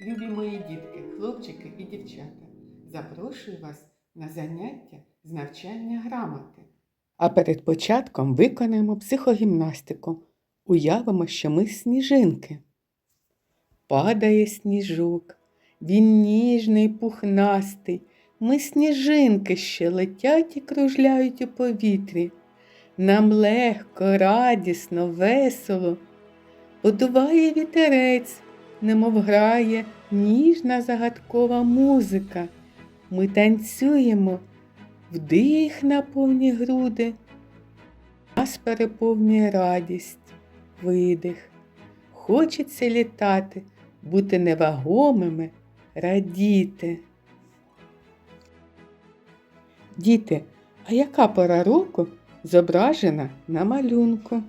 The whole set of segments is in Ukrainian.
Любі мої дітки, хлопчики і дівчата, запрошую вас на заняття з навчання грамоти. А перед початком виконаємо психогімнастику. Уявимо, що ми сніжинки. Падає сніжок, він ніжний, пухнастий. Ми сніжинки ще летять і кружляють у повітрі. Нам легко, радісно, весело. Подуває вітерець, немов грає ніжна загадкова музика. Ми танцюємо, вдих на повні груди. Нас переповнює радість, видих. Хочеться літати, бути невагомими, радіти. Діти, а яка пора року зображена на малюнку?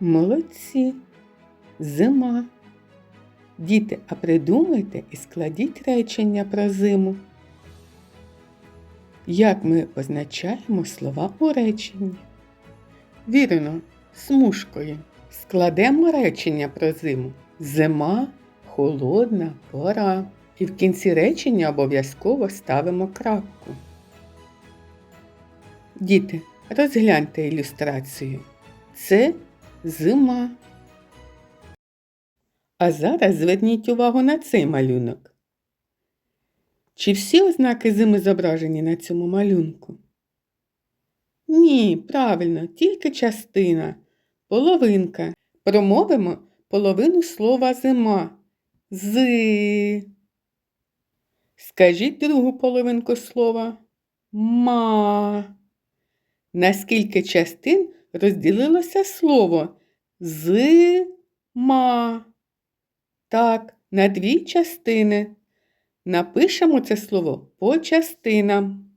Молодці! Зима. Діти, а придумайте і складіть речення про зиму. Як ми позначаємо слова у реченні? Вірно, смужкою. Складемо речення про зиму. Зима, холодна пора. І в кінці речення обов'язково ставимо крапку. Діти, розгляньте ілюстрацію. Це зима. А зараз зверніть увагу на цей малюнок. Чи всі ознаки зими зображені на цьому малюнку? Ні, правильно, тільки частина, половинка. Промовимо половину слова зима. З. Скажіть другу половинку слова ма. На скільки частин розділилося слово з-ма? Так, на дві частини. Напишемо це слово по частинам.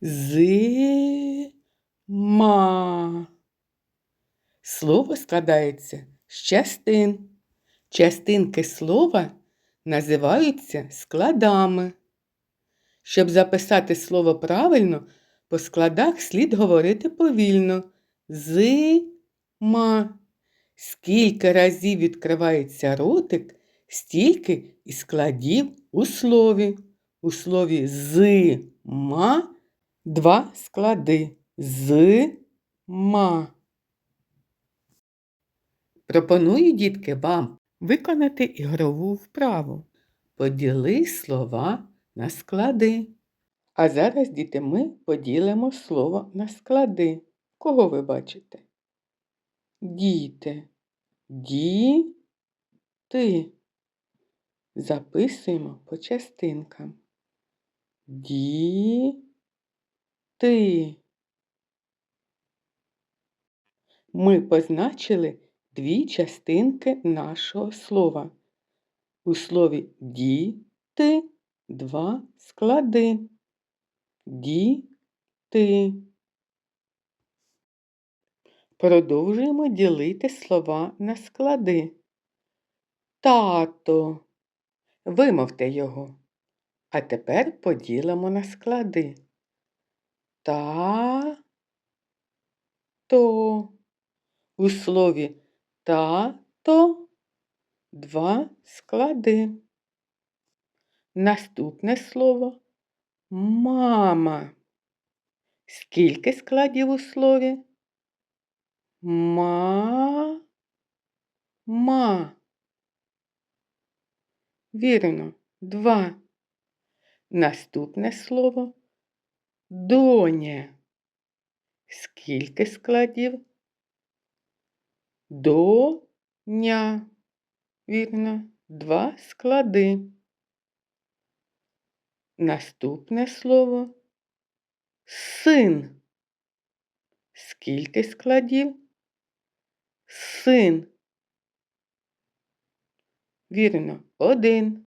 З-ма. Слово складається з частин. Частинки слова називаються складами. Щоб записати слово правильно, по складах слід говорити повільно. З-ма. Скільки разів відкривається ротик, стільки і складів у слові. У слові з-ма два склади. З-ма. Пропоную, дітки, вам виконати ігрову вправу. Поділи слова на склади. А зараз, діти, ми поділимо слово на склади. Кого ви бачите? Діти. Ді. Ти. Записуємо по частинкам. Ді. Ти. Ми позначили дві частинки нашого слова. У слові діти два склади. Діти. Продовжуємо ділити слова на склади. Тато. Вимовте його. А тепер поділимо на склади. Та. То. У слові тато два склади. Наступне слово мама. Скільки складів у слові? Ма. Ма. Вірно, два. Наступне слово доня. Скільки складів? Доня. Вірно, два склади. Наступне слово син. Скільки складів? Син. Вірно, один.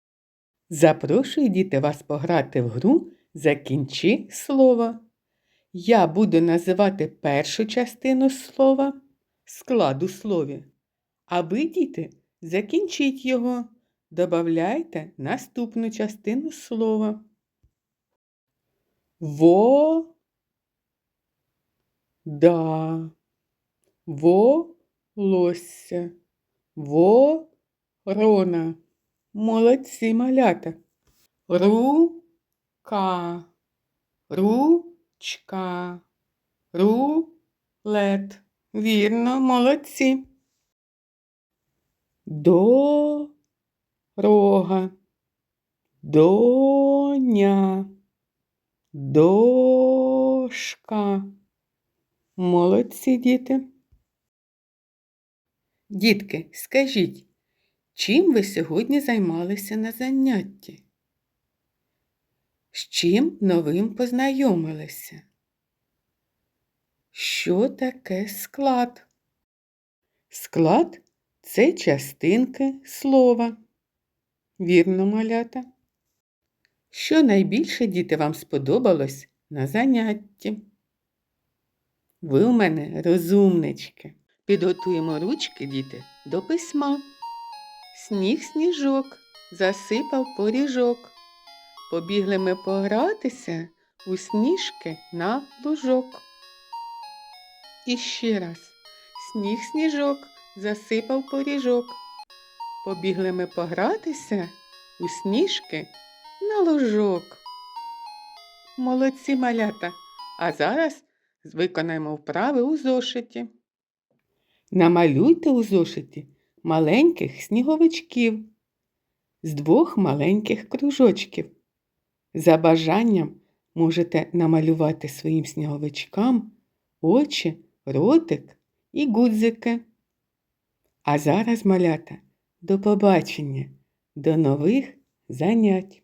Запрошую діти вас пограти в гру Закінчи слово. Я буду називати першу частину слова, склад у слові. А ви, діти, закінчіть його. Добавляйте наступну частину слова. Во. Да. Волосся. Вода. Рона. Молодці малята. Рука. Ручка. Рулет. Вірно, молодці. Дорога. Доня. Дошка. Молодці, діти. Дітки, скажіть, чим ви сьогодні займалися на занятті? З чим новим познайомилися? Що таке склад? Склад це частинки слова. Вірно, малята. Що найбільше діти вам сподобалось на занятті? Ви у мене розумнички. Підготуємо ручки, діти, до письма. Сніг сніжок засипав поріжок. Побігли ми погратися у сніжки на лужок. І ще раз. Сніг сніжок засипав поріжок. Побігли ми погратися у сніжки на лужок. Молодці малята. А зараз виконаємо вправи у зошиті. Намалюйте у зошиті маленьких сніговичків з двох маленьких кружочків. За бажанням можете намалювати своїм сніговичкам очі, ротик і гудзики. А зараз, малята, до побачення, до нових занять.